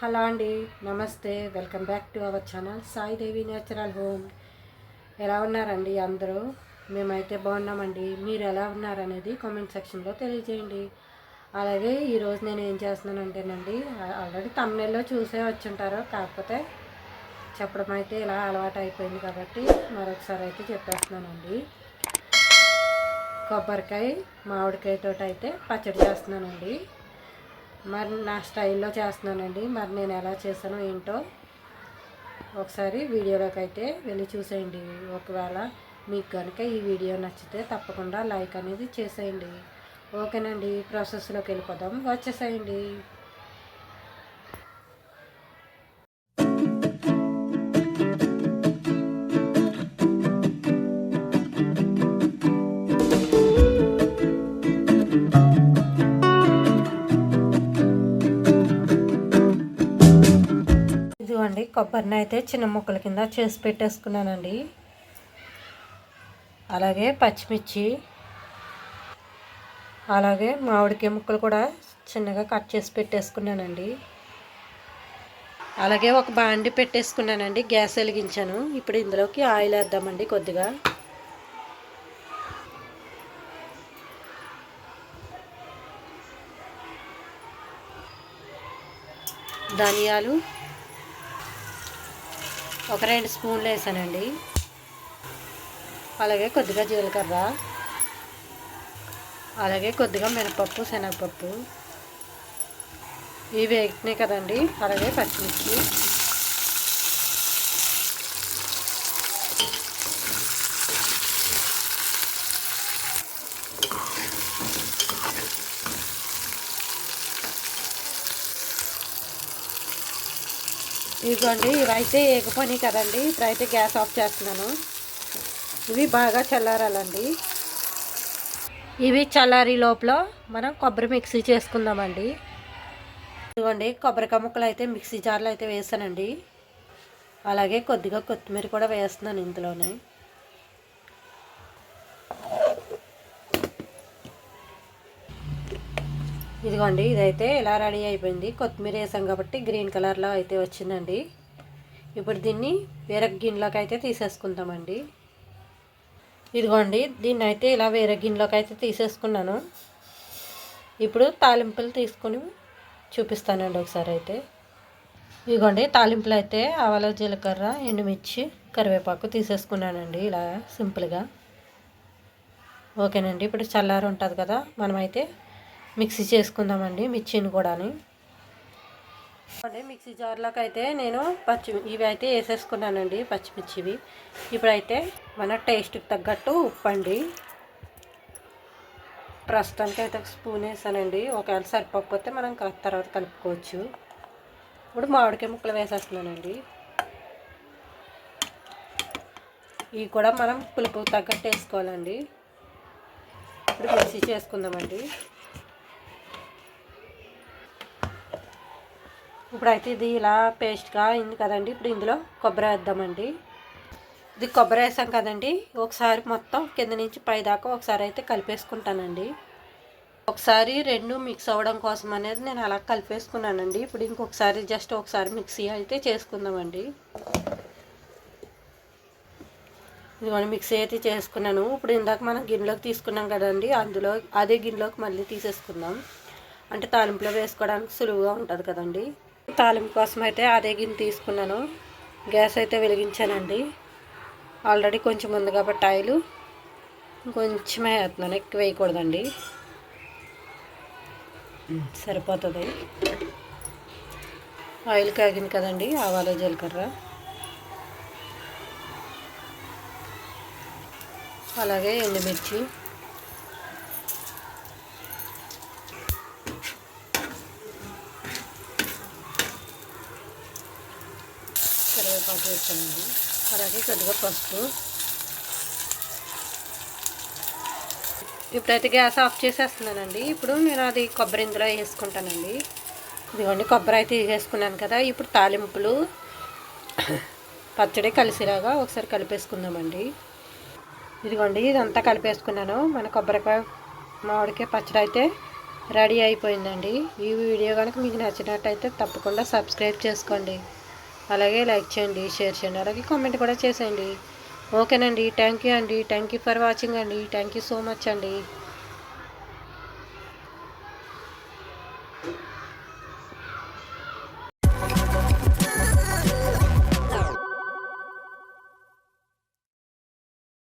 Hello అండి నమస్తే welcome back to our channel Saidevi natural home. ఎలా ఉన్నారండి అందరూ? మేమైతే బాగున్నామండి. మీరు ఎలా ఉన్నారనేది కామెంట్ సెక్షన్లో తెలియజేయండి. అలాగే ఈరోజు నేను ఏం చేస్తున్నానంటేనండి ఆల్రెడీ తమిళలో చూసే వచ్చుంటారు. కాకపోతే చెప్పడం అయితే ఇలా అలవాటు అయిపోయింది కాబట్టి మరొకసారి అయితే చెప్పేస్తున్నానండి. కొబ్బరికాయ మామిడికాయతో అయితే పచ్చడి చేస్తున్నానండి. మరి నా స్టైల్లో చేస్తున్నానండి. మరి నేను ఎలా చేశానో ఏంటో ఒకసారి వీడియోలోకి అయితే వెళ్ళి చూసేయండి. ఒకవేళ మీకు కనుక ఈ వీడియో నచ్చితే తప్పకుండా లైక్ అనేది చేసేయండి. ఓకేనండి. ప్రాసెస్లోకి వెళ్ళిపోదాం. వచ్చేసేయండి. ఇదిగోండి కొబ్బరిని అయితే చిన్న ముక్కల కింద చేసి పెట్టేసుకున్నానండి. అలాగే పచ్చిమిర్చి అలాగే మామిడికాయ ముక్కలు కూడా చిన్నగా కట్ చేసి పెట్టేసుకున్నానండి. అలాగే ఒక బాండి పెట్టేసుకున్నానండి. గ్యాస్ వెలిగించాను. ఇప్పుడు ఇందులోకి ఆయిల్ వేద్దామండి కొద్దిగా. ధనియాలు ఒక రెండు స్పూన్లు వేసానండి. అలాగే కొద్దిగా జీలకర్ర. అలాగే కొద్దిగా మినపప్పు శనగపప్పు. ఇవి వేగినాయి కదండి. అలాగే పచ్చిమిర్చి. ఇదిగోండి ఇవైతే ఏకపోయి కదండి ఇప్పుడైతే గ్యాస్ ఆఫ్ చేస్తున్నాను. ఇవి బాగా చల్లారాలండి. ఇవి చల్లారి లోపల మనం కొబ్బరి మిక్సీ చేసుకుందామండి. ఇదిగోండి కొబ్బరికాయ ముక్కలు అయితే మిక్సీ జార్లో అయితే వేసానండి. అలాగే కొద్దిగా కొత్తిమీర కూడా వేస్తున్నాను ఇందులోనే. ఇదిగోండి ఇదైతే ఇలా రెడీ అయిపోయింది. కొత్తిమీర వేసాం కాబట్టి గ్రీన్ కలర్లో అయితే వచ్చిందండి. ఇప్పుడు దీన్ని వేరే గిన్నెలోకి అయితే తీసేసుకుందామండి. ఇదిగోండి దీన్ని అయితే ఇలా వేరే గిన్నెలోకి అయితే తీసేసుకున్నాను. ఇప్పుడు తాలింపులు తీసుకొని చూపిస్తానండి ఒకసారి అయితే. ఇదిగోండి తాలింపులు అయితే ఆవాల జీలకర్ర ఎండుమిర్చి కరివేపాకు తీసేసుకున్నానండి ఇలా సింపుల్గా. ఓకేనండి ఇప్పుడు చల్లారి ఉంటుంది కదా మనమైతే మిక్సీ చేసుకుందామండి మిర్చిని కూడాని. అంటే మిక్సీ జార్లోకి అయితే నేను పచ్చి ఇవి అయితే వేసేసుకున్నానండి పచ్చిమిర్చివి. ఇప్పుడైతే మన టేస్ట్కి తగ్గట్టు ఉప్పు అండి ప్రస్తుతానికి అయితే ఒక స్పూన్ వేసానండి. ఒకవేళ సరిపోకపోతే మనం తర్వాత కలుపుకోవచ్చు. ఇప్పుడు మామిడికాయ ముక్కలు వేసేస్తున్నానండి. ఇవి కూడా మనం పులుపు తగ్గట్టు వేసుకోవాలండి. ఇప్పుడు మిక్సీ చేసుకుందామండి. ఇప్పుడైతే ఇది ఇలా పేస్ట్గా అయింది కదండి. ఇప్పుడు ఇందులో కొబ్బరి వేద్దామండి. ఇది కొబ్బరి వేసాం కదండి. ఒకసారి మొత్తం కింద నుంచి పై దాకా ఒకసారి అయితే కలిపేసుకుంటానండి. ఒకసారి రెండు మిక్స్ అవ్వడం కోసం అనేది నేను అలా కలిపేసుకున్నానండి. ఇప్పుడు ఇంకొకసారి జస్ట్ ఒకసారి మిక్సీ అయితే చేసుకుందామండి. ఇదిగోండి మిక్సీ అయితే చేసుకున్నాను. ఇప్పుడు ఇందాక మనం గిన్నెలోకి తీసుకున్నాం కదండి. అందులో అదే గిన్నెలోకి మళ్ళీ తీసేసుకుందాం. అంటే తాలింపులో వేసుకోవడానికి సులువుగా ఉంటుంది కదండి. తాలింపు కోసం అయితే అదే గిన్నె తీసుకున్నాను. గ్యాస్ అయితే వెలిగించానండి. ఆల్రెడీ కొంచెం ఉంది కాబట్టి ఆయిల్. కొంచెమే వేస్తున్నాను. ఎక్కువ వేయకూడదండి. సరిపోతుంది. ఆయిల్ కాగింది కదండి ఆవాలు జీలకర్ర. అలాగే ఎండుమిర్చి. కరివేపాకు వేస్తానండి. అలాగే కొద్దిగా పసుపు ఇప్పుడైతే గ్యాస్ ఆఫ్ చేసేస్తున్నానండి. ఇప్పుడు నేను అది కొబ్బరి ఇందులో వేసుకుంటానండి. ఇదిగోండి కొబ్బరి అయితే వేసుకున్నాను కదా. ఇప్పుడు తాలింపులు పచ్చడి కలిసిలాగా ఒకసారి కలిపేసుకుందామండి. ఇదిగోండి ఇదంతా కలిపేసుకున్నాను. మన కొబ్బరికాయ మామిడికాయ పచ్చడి అయితే రెడీ అయిపోయిందండి. ఈ వీడియో కనుక మీకు నచ్చినట్టయితే తప్పకుండా సబ్స్క్రైబ్ చేసుకోండి. అలాగే లైక్ చేయండి షేర్ చేయండి అలాగే కామెంట్ కూడా చేసేయండి. ఓకేనండి థ్యాంక్ యూ అండి థ్యాంక్ యూ ఫర్ వాచింగ్ అండి థ్యాంక్ యూ సో మచ్ అండి.